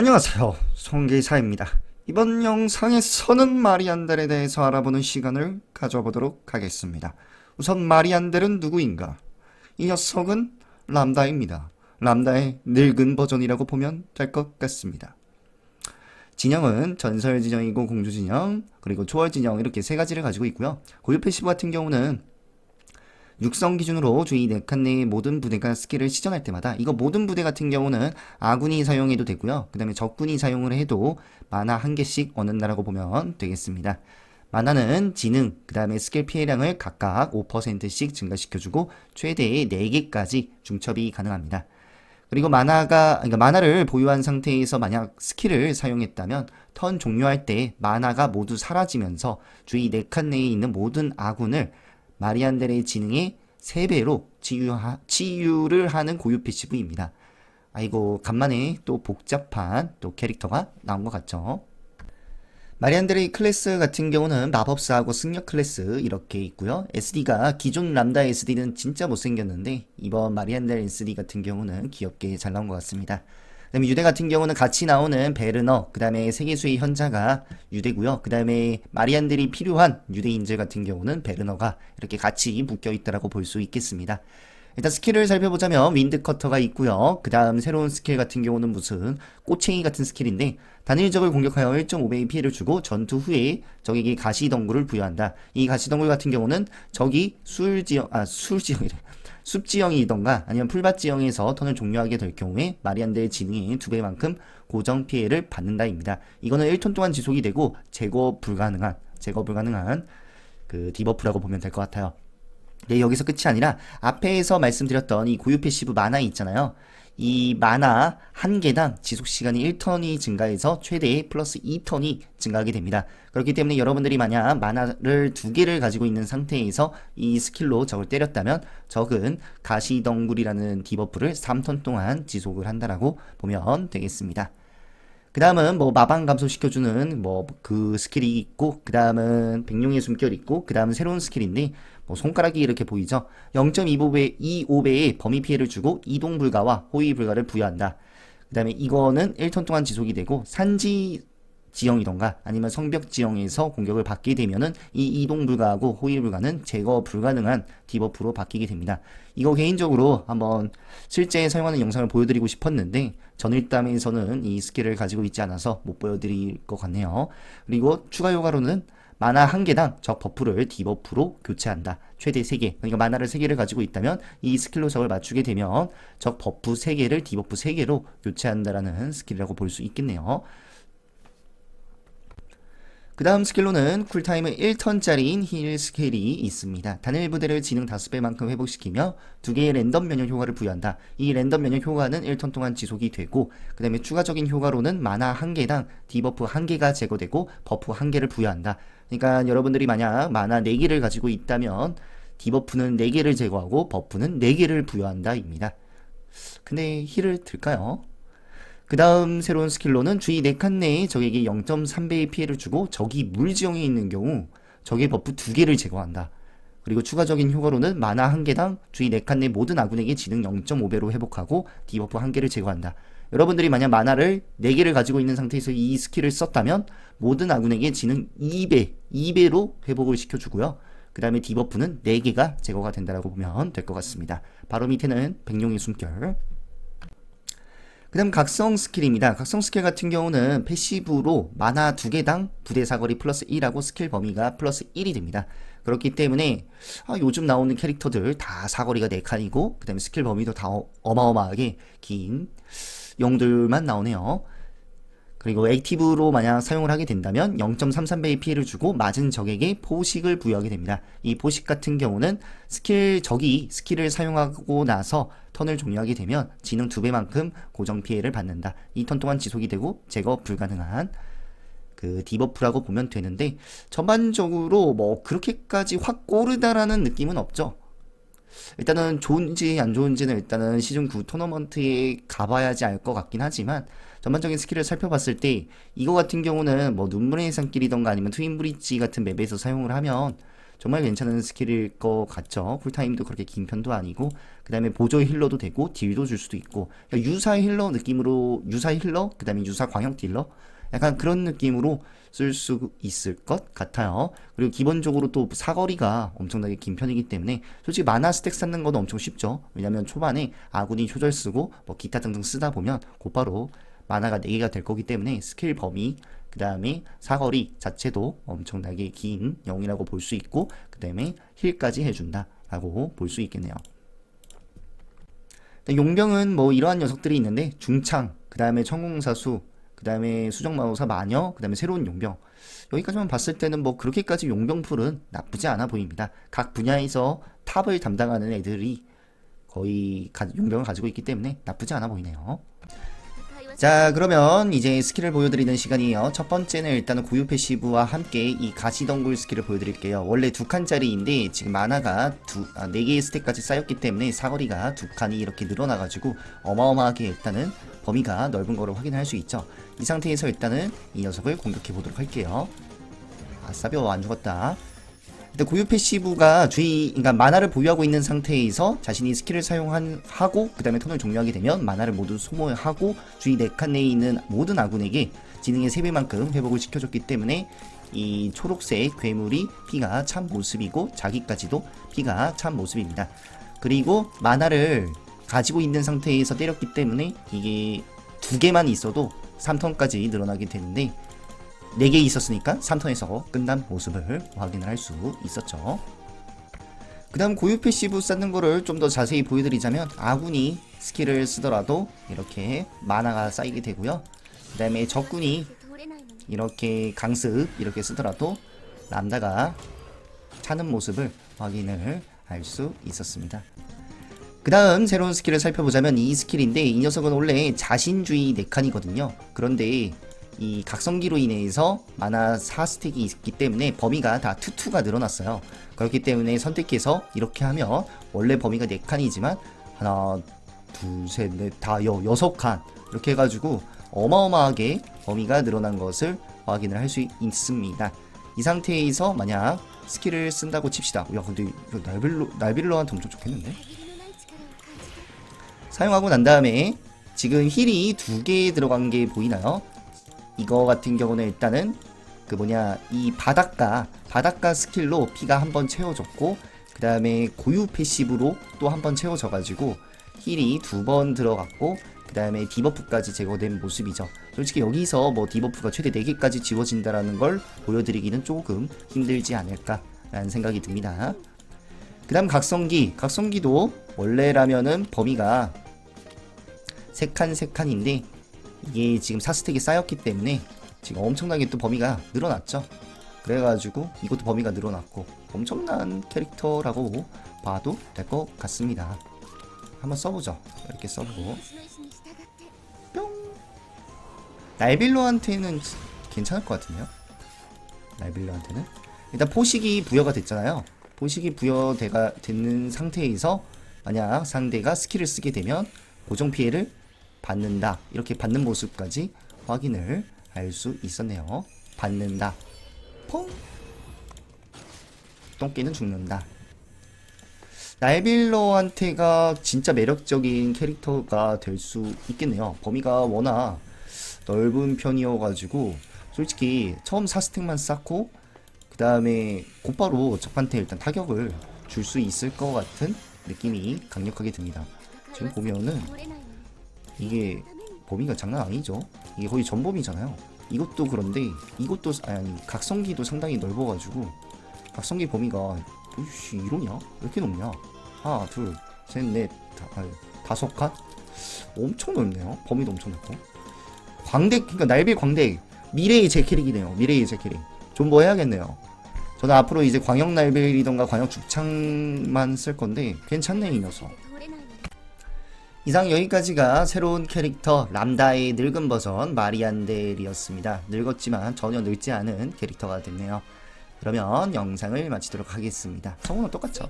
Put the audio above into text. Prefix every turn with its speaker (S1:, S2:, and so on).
S1: 안녕하세요. 송기사입니다. 이번 영상에서는 마리안델에 대해서 알아보는 시간을 가져보도록 하겠습니다. 우선 마리안델은 누구인가? 이 녀석은 람다입니다. 람다의 늙은 버전이라고 보면 될 것 같습니다. 진영은 전설 진영이고 공주 진영, 그리고 초월 진영 이렇게 세 가지를 가지고 있고요. 고유 패시브 같은 경우는 육성 기준으로 주의 4칸 내의 모든 부대가 스킬을 시전할 때마다 이거 모든 부대 같은 경우는 아군이 사용해도 되고요. 그 다음에 적군이 사용을 해도 만화 한 개씩 얻는다라고 보면 되겠습니다. 만화는 지능, 그 다음에 스킬 피해량을 각각 5%씩 증가시켜주고 최대 4개까지 중첩이 가능합니다. 그리고 만화가, 그러니까 만화를 보유한 상태에서 만약 스킬을 사용했다면 턴 종료할 때 만화가 모두 사라지면서 주의 4칸 내에 있는 모든 아군을 마리안델의 지능의 3배로 치유하, 치유를 하는 고유 패시브입니다. 아이고, 간만에 또 복잡한 또 캐릭터가 나온 것 같죠? 마리안델의 클래스 같은 경우는 마법사하고 승력 클래스 이렇게 있고요. SD가 기존 람다 SD는 진짜 못생겼는데 이번 마리안델 SD 같은 경우는 귀엽게 잘 나온 것 같습니다. 그 다음에 유대 같은 경우는 같이 나오는 베르너, 그 다음에 세계수의 현자가 유대고요. 그 다음에 마리안들이 필요한 유대인들 같은 경우는 베르너가 이렇게 같이 묶여 있다라고 볼 수 있겠습니다. 일단 스킬을 살펴보자면 윈드 커터가 있고요. 그 다음 새로운 스킬 같은 경우는 무슨 꼬챙이 같은 스킬인데 단일적을 공격하여 1.5배의 피해를 주고 전투 후에 적에게 가시덩굴을 부여한다. 이 가시덩굴 같은 경우는 적이 술지형 아 술지형이래 숲 지형이던가 아니면 풀밭 지형에서 턴을 종료하게 될 경우에 마리안드의 지능이 두 배만큼 고정 피해를 받는다입니다. 이거는 1톤 동안 지속이 되고 제거 불가능한 제거 불가능한 그 디버프라고 보면 될 것 같아요. 네, 여기서 끝이 아니라 앞에서 말씀드렸던 이 고유 패시브 만화 있잖아요. 이 만화 한 개당 지속 시간이 1턴이 증가해서 최대 플러스 2턴이 증가하게 됩니다. 그렇기 때문에 여러분들이 만약 만화를 두 개를 가지고 있는 상태에서 이 스킬로 적을 때렸다면 적은 가시덩굴이라는 디버프를 3턴 동안 지속을 한다라고 보면 되겠습니다. 그 다음은 뭐 마방 감소시켜주는 뭐 그 스킬이 있고 그 다음은 백룡의 숨결 있고 그 다음은 새로운 스킬인데 뭐 손가락이 이렇게 보이죠? 0.25배 25배의 범위 피해를 주고 이동 불가와 호위 불가를 부여한다. 그 다음에 이거는 1턴 동안 지속이 되고 산지 지형이던가 아니면 성벽 지형에서 공격을 받게 되면은 이 이동 불가하고 호위 불가는 제거 불가능한 디버프로 바뀌게 됩니다. 이거 개인적으로 한번 실제 사용하는 영상을 보여드리고 싶었는데 전일담에서는 이 스킬을 가지고 있지 않아서 못 보여드릴 것 같네요. 그리고 추가 효과로는 만화 한 개당 적 버프를 디버프로 교체한다. 최대 3개. 그러니까 만화를 3개를 가지고 있다면 이 스킬로 적을 맞추게 되면 적 버프 3개를 디버프 3개로 교체한다라는 스킬이라고 볼 수 있겠네요. 그 다음 스킬로는 쿨타임은 1턴짜리인 힐 스킬이 있습니다. 단일 부대를 지능 5배만큼 회복시키며 2개의 랜덤 면역 효과를 부여한다. 이 랜덤 면역 효과는 1턴 동안 지속이 되고 그 다음에 추가적인 효과로는 만화 1개당 디버프 1개가 제거되고 버프 1개를 부여한다. 그러니까 여러분들이 만약 만화 4개를 가지고 있다면 디버프는 4개를 제거하고 버프는 4개를 부여한다 입니다. 근데 힐을 들까요? 그 다음 새로운 스킬로는 주의 4칸 내에 적에게 0.3배의 피해를 주고 적이 물지형에 있는 경우 적의 버프 2개를 제거한다. 그리고 추가적인 효과로는 만화 1개당 주의 4칸 내 모든 아군에게 지능 0.5배로 회복하고 디버프 1개를 제거한다. 여러분들이 만약 만화를 4개를 가지고 있는 상태에서 이 스킬을 썼다면 모든 아군에게 지능 2배, 2배로 회복을 시켜주고요. 그 다음에 디버프는 4개가 제거가 된다고 보면 될 것 같습니다. 바로 밑에는 백룡의 숨결, 그 다음 각성 스킬입니다. 각성 스킬 같은 경우는 패시브로 만화 두 개당 부대 사거리 플러스 1하고 스킬 범위가 플러스 1이 됩니다. 그렇기 때문에 아, 요즘 나오는 캐릭터들 다 사거리가 4칸이고 그 다음에 스킬 범위도 다 어, 어마어마하게 긴 용들만 나오네요. 그리고 액티브로 만약 사용을 하게 된다면 0.33배의 피해를 주고 맞은 적에게 포식을 부여하게 됩니다. 이 포식 같은 경우는 스킬 적이 스킬을 사용하고 나서 턴을 종료하게 되면 지능 2배만큼 고정 피해를 받는다. 이 턴 동안 지속이 되고 제거 불가능한 그 디버프라고 보면 되는데 전반적으로 뭐 그렇게까지 확 꼬르다라는 느낌은 없죠. 일단은 좋은지 안 좋은지는 일단은 시즌 9 토너먼트에 가봐야지 알 것 같긴 하지만 전반적인 스킬을 살펴봤을 때 이거 같은 경우는 뭐 눈물의 산길이던가 아니면 트윈 브릿지 같은 맵에서 사용을 하면 정말 괜찮은 스킬일 것 같죠. 쿨타임도 그렇게 긴 편도 아니고 그 다음에 보조 힐러도 되고 딜도 줄 수도 있고 그러니까 유사 힐러 느낌으로 유사 힐러 그 다음에 유사 광역 딜러 약간 그런 느낌으로 쓸 수 있을 것 같아요. 그리고 기본적으로 또 사거리가 엄청나게 긴 편이기 때문에 솔직히 마나 스택 쌓는 건 엄청 쉽죠. 왜냐면 초반에 아군이 초절 쓰고 뭐 기타 등등 쓰다 보면 곧바로 마나가 4개가 될 거기 때문에 스킬 범위 그 다음에 사거리 자체도 엄청나게 긴 영이라고 볼 수 있고 그 다음에 힐까지 해준다 라고 볼 수 있겠네요. 용병은 뭐 이러한 녀석들이 있는데 중창 그 다음에 천공사수 그 다음에 수정마오사 마녀 그 다음에 새로운 용병 여기까지만 봤을 때는 뭐 그렇게까지 용병풀은 나쁘지 않아 보입니다. 각 분야에서 탑을 담당하는 애들이 거의 가- 용병을 가지고 있기 때문에 나쁘지 않아 보이네요. 자 그러면 이제 스킬을 보여드리는 시간이에요. 첫 번째는 일단은 고유 패시브와 함께 이 가시덩굴 스킬을 보여드릴게요. 원래 두 칸짜리인데 지금 만화가 두, 아, 4개의 스택까지 쌓였기 때문에 사거리가 두 칸이 이렇게 늘어나가지고 어마어마하게 일단은 범위가 넓은 거를 확인할 수 있죠. 이 상태에서 일단은 이 녀석을 공격해 보도록 할게요. 아싸벼 안 죽었다 근데 고유 패시브가 주의, 그러니까 만화를 보유하고 있는 상태에서 자신이 스킬을 사용한 하고 그 다음에 턴을 종료하게 되면 만화를 모두 소모하고 주의 4칸 내에 있는 모든 아군에게 지능의 3배만큼 회복을 시켜줬기 때문에 이 초록색 괴물이 피가 찬 모습이고 자기까지도 피가 찬 모습입니다. 그리고 만화를 가지고 있는 상태에서 때렸기 때문에 이게 두 개만 있어도 3턴까지 늘어나게 되는데 4개 있었으니까 3턴에서 끝난 모습을 확인할 수 있었죠. 그 다음 고유 패시브 쌓는 거를 좀 더 자세히 보여드리자면 아군이 스킬을 쓰더라도 이렇게 만화가 쌓이게 되고요. 그 다음에 적군이 이렇게 강습 이렇게 쓰더라도 람다가 차는 모습을 확인을 할 수 있었습니다. 그 다음 새로운 스킬을 살펴보자면 이 스킬인데 이 녀석은 원래 자신주의 4칸이거든요. 그런데 이 각성기로 인해서 마나 4스택이 있기 때문에 범위가 다 투투가 늘어났어요. 그렇기 때문에 선택해서 이렇게 하면 원래 범위가 4칸이지만 하나, 둘, 셋, 넷, 다 여, 여섯 칸 이렇게 해가지고 어마어마하게 범위가 늘어난 것을 확인을 할 수 있습니다. 이 상태에서 만약 스킬을 쓴다고 칩시다. 야 근데 이거 날빌로 날빌로한테 엄청 좋겠는데? 사용하고 난 다음에 지금 힐이 두 개 들어간 게 보이나요? 이거 같은 경우는 일단은 그 뭐냐 이 바닷가 바닷가 스킬로 피가 한 번 채워졌고 그 다음에 고유 패시브로 또 한 번 채워져가지고 힐이 두 번 들어갔고 그 다음에 디버프까지 제거된 모습이죠. 솔직히 여기서 뭐 디버프가 최대 4개까지 지워진다라는 걸 보여드리기는 조금 힘들지 않을까라는 생각이 듭니다. 그 다음 각성기 각성기도 원래라면은 범위가 세칸 세 칸인데 이게 지금 사스택이 쌓였기 때문에 지금 엄청나게 또 범위가 늘어났죠. 그래가지고 이것도 범위가 늘어났고 엄청난 캐릭터라고 봐도 될 것 같습니다. 한번 써보죠. 이렇게 써보고 뿅. 날빌로한테는 괜찮을 것 같은데요. 날빌로한테는 일단 포식이 부여가 됐잖아요. 포식이 부여가 되는 상태에서 만약 상대가 스킬을 쓰게 되면 고정 피해를 받는다. 이렇게 받는 모습까지 확인을 할수 있었네요. 받는다. 퐁! 똥개는 죽는다. 날빌러한테가 진짜 매력적인 캐릭터가 될 수 있겠네요. 범위가 워낙 넓은 편이어가지고 솔직히 처음 사스택만 쌓고 그 다음에 곧바로 적한테 일단 타격을 줄 수 있을 것 같은 느낌이 강력하게 듭니다. 지금 보면은 이게 범위가 장난 아니죠. 이게 거의 전범위잖아요. 이것도 그런데 이것도 아니, 각성기도 상당히 넓어가지고 각성기 범위가 오씨 이러냐? 왜 이렇게 높냐? 하나 둘셋넷 다섯 칸? 엄청 넓네요. 범위도 엄청 넓고 광대 그러니까 날비 광대 미래의 제 캐릭이네요. 미래의 제 캐릭 존버 해야겠네요. 저는 앞으로 이제 광역 날벨이던가 광역 죽창만 쓸 건데 괜찮네 이 녀석. 이상 여기까지가 새로운 캐릭터 람다의 늙은 버전 마리안델이었습니다. 늙었지만 전혀 늙지 않은 캐릭터가 됐네요. 그러면 영상을 마치도록 하겠습니다. 성우는 똑같죠?